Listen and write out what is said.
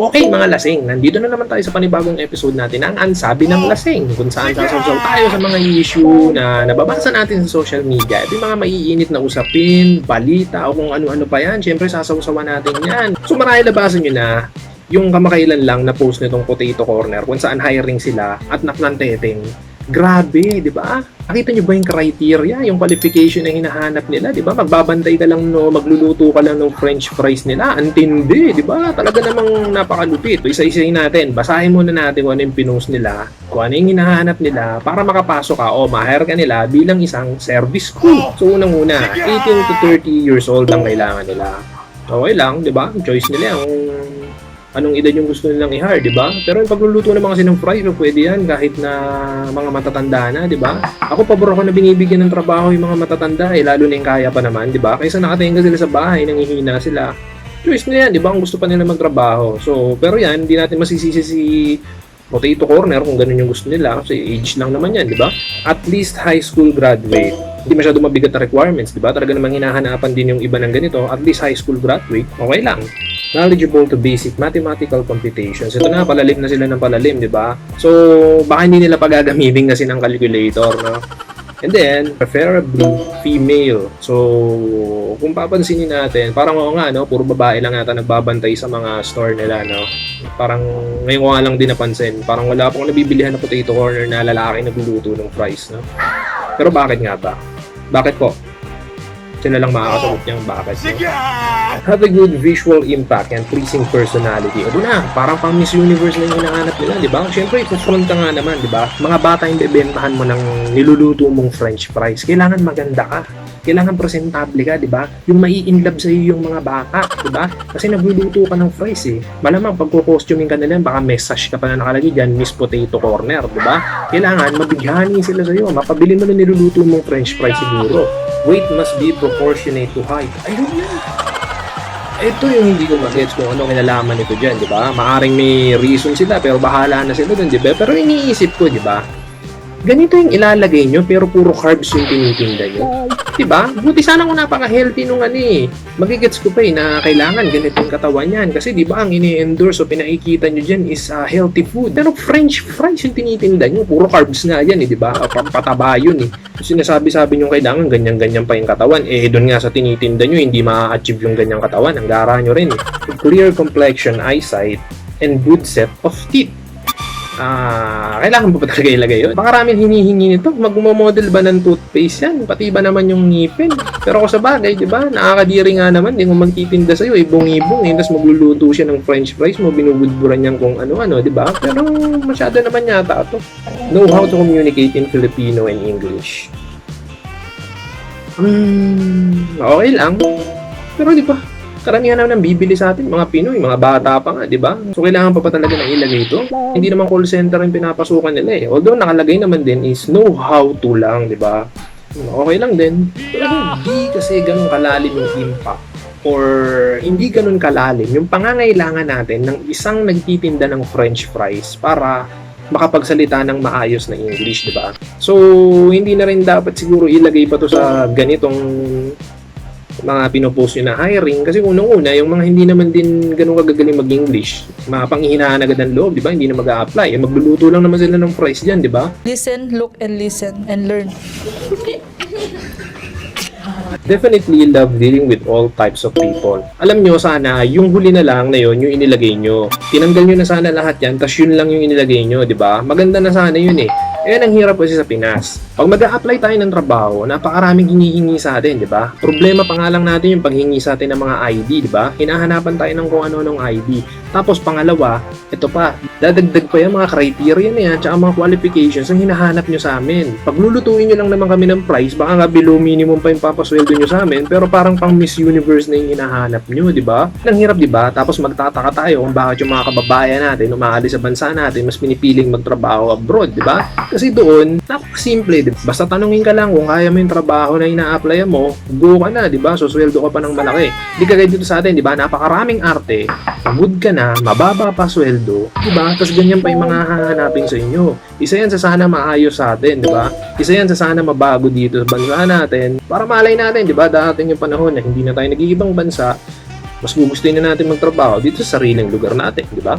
Okay mga lasing, nandito na naman tayo sa panibagong episode natin ang Ansabi ng Lasing kung saan sasawsaw tayo sa mga issue na nababasa natin sa social media. Ito yung mga maiinit na usapin, balita o kung ano-ano pa yan. Siyempre sasawsawan natin yan. So marahil nabasan nyo na yung kamakailan lang na post nitong Potato Corner kung saan hiring sila at naklanteteng. Grabe, di ba? Nakita nyo ba yung criteria, yung qualification na hinahanap nila, di ba? Magbabantay ka lang, no, magluluto ka lang ng french fries nila. Antindi, di ba? Talaga namang napakalupit. Isa-isayin natin, basahin muna natin kung ano yung pinost nila, kung ano yung hinahanap nila para makapasok ka o ma-hire ka nila bilang isang service crew. So, unang-una, 18 to 30 years old ang kailangan nila. Okay lang, di ba? Choice nila yung anong edad yung gusto nilang i-hire, di ba? Pero yung pagluluto naman kasi ng fries, pwede yan kahit na mga matatanda na, di ba? Ako pabor ako na binibigyan ng trabaho yung mga matatanda, eh, lalo na yung kaya pa naman, di ba? Kaysa nakatingin sila sa bahay, nangihina sila. Choice nila yan, di ba? Kung gusto pa nila magtrabaho. So, pero yan, hindi natin masisisi si Potato Corner kung ganun yung gusto nila kasi age lang naman yan, di ba? At least high school graduate. Hindi masyado mabigat na requirements, di ba? Talaga namang hinahanapan din yung iba ng ganito. At least high school graduate, okay lang knowledgeable to basic mathematical computations. Ito na, palalim na sila ng palalim, di ba? So, baka hindi nila pagagamitin kasi ng calculator, no? And then, preferably female. So, kung papansinin natin, parang oo nga, no? Puro babae lang yata nagbabantay sa mga store nila, no? Parang ngayon ko nga lang din napansin. Parang wala pong nabibilihan na potato corner na lalaki nagluluto ng fries, no? Pero bakit nga ba? Bakit po? Sila lang makakasagot niyang bakit. No? have a good visual impact and pleasing personality. O na, parang pang Miss Universe na yung hinahanap nila, di ba? Siyempre, ifront ka nga naman, di ba? Mga bata yung bebentahan mo ng niluluto mong french fries. Kailangan maganda ka. Kailangan presentable ka, di ba? Yung mai-inlove sa iyo yung mga bata, di ba? Kasi nagluluto ka ng fries eh. Malamang pagko-costuming ka nila, baka message ka pa na nakalagay dyan, Miss Potato Corner, di ba? Kailangan mabighani sila sa iyo. Mapabili mo na niluluto mong french fries siguro. Weight must be proportionate to height. Ayun yan ito yung hindi ko mag-gets kung ano kinalaman nito dyan, di ba? Maaring may reason sila, pero bahala na sila dun, di ba? Pero iniisip ko, di ba? Ganito yung ilalagay nyo, pero puro carbs yung tinitinda nyo. Di ba? Buti sana kung napaka-healthy nung ano eh. Magigets ko pa eh, na kailangan ganito yung katawan yan. Kasi di ba, ang ini-endorse o pinakikita nyo dyan is uh, healthy food. Pero french fries yung tinitinda nyo, puro carbs nga yan eh, di ba? Pataba yun eh. Sinasabi-sabi nyo kailangan ganyan-ganyan pa yung katawan. Eh, doon nga sa tinitinda nyo, hindi ma-achieve yung ganyang katawan. Ang gara nyo rin eh. Clear complexion, eyesight, and good set of teeth. Ah, kailangan ba ba talaga ilagay yun? Baka ramin hinihingi nito. Magmo-model ba ng toothpaste yan? Pati ba naman yung ngipin? Pero ako sa bagay, di ba? Nakakadiri nga naman. Hindi mo magtitinda sa'yo. Ibong-ibong eh. Tapos magluluto siya ng french fries mo. Binubudburan niyan kung ano-ano, di ba? Pero masyado naman yata ito. Know how to communicate in Filipino and English. Hmm, okay lang. Pero di ba? Karamihan naman ng bibili sa atin, mga Pinoy, mga bata pa nga, di ba? So, kailangan pa pa talaga na ilagay ito? Hindi naman call center yung pinapasukan nila eh. Although, nakalagay naman din is know how to lang, di ba? Okay lang din. Pero hindi kasi ganun kalalim yung impact or hindi ganun kalalim yung pangangailangan natin ng isang nagtitinda ng french fries para makapagsalita ng maayos na English, di ba? So, hindi na rin dapat siguro ilagay pa to sa ganitong mga pinopost nyo na hiring kasi unang-una yung mga hindi naman din ganun kagagaling mag-English mapanghihinaan agad ang loob di ba? Hindi na mag-a-apply. Magluluto lang naman sila ng fries dyan di ba? Listen, look, and listen, and learn. definitely love dealing with all types of people. Alam nyo sana yung huli na lang na yun yung inilagay nyo. Tinanggal nyo na sana lahat yan tas yun lang yung inilagay nyo di ba? Maganda na sana yun eh eh, ang hirap kasi sa Pinas. Pag mag apply tayo ng trabaho, napakaraming hinihingi sa atin, di ba? Problema pa nga lang natin yung paghingi sa atin ng mga ID, di ba? Hinahanapan tayo ng kung ano ng ID. Tapos pangalawa, ito pa, dadagdag pa yung mga criteria na yan, tsaka mga qualifications ang hinahanap nyo sa amin. Pag lulutuin nyo lang naman kami ng price, baka nga below minimum pa yung papasweldo nyo sa amin, pero parang pang Miss Universe na yung hinahanap nyo, di ba? Ang hirap, di ba? Tapos magtataka tayo kung bakit yung mga kababayan natin, umaalis sa bansa natin, mas pinipiling magtrabaho abroad, di ba? Doon, napakasimple. Diba? Basta tanungin ka lang kung kaya mo yung trabaho na ina-apply mo, go ka na, di ba? So, sweldo ka pa ng malaki. Hindi ka dito sa atin, di ba? Napakaraming arte, pagod ka na, mababa pa sweldo, di ba? Tapos ganyan pa yung mga hahanapin sa inyo. Isa yan sa sana maayos sa atin, di ba? Isa yan sa sana mabago dito sa bansa natin para malay natin, di ba? Dating yung panahon na hindi na tayo nag-iibang bansa, mas gugustuhin na natin magtrabaho dito sa sariling lugar natin, di ba?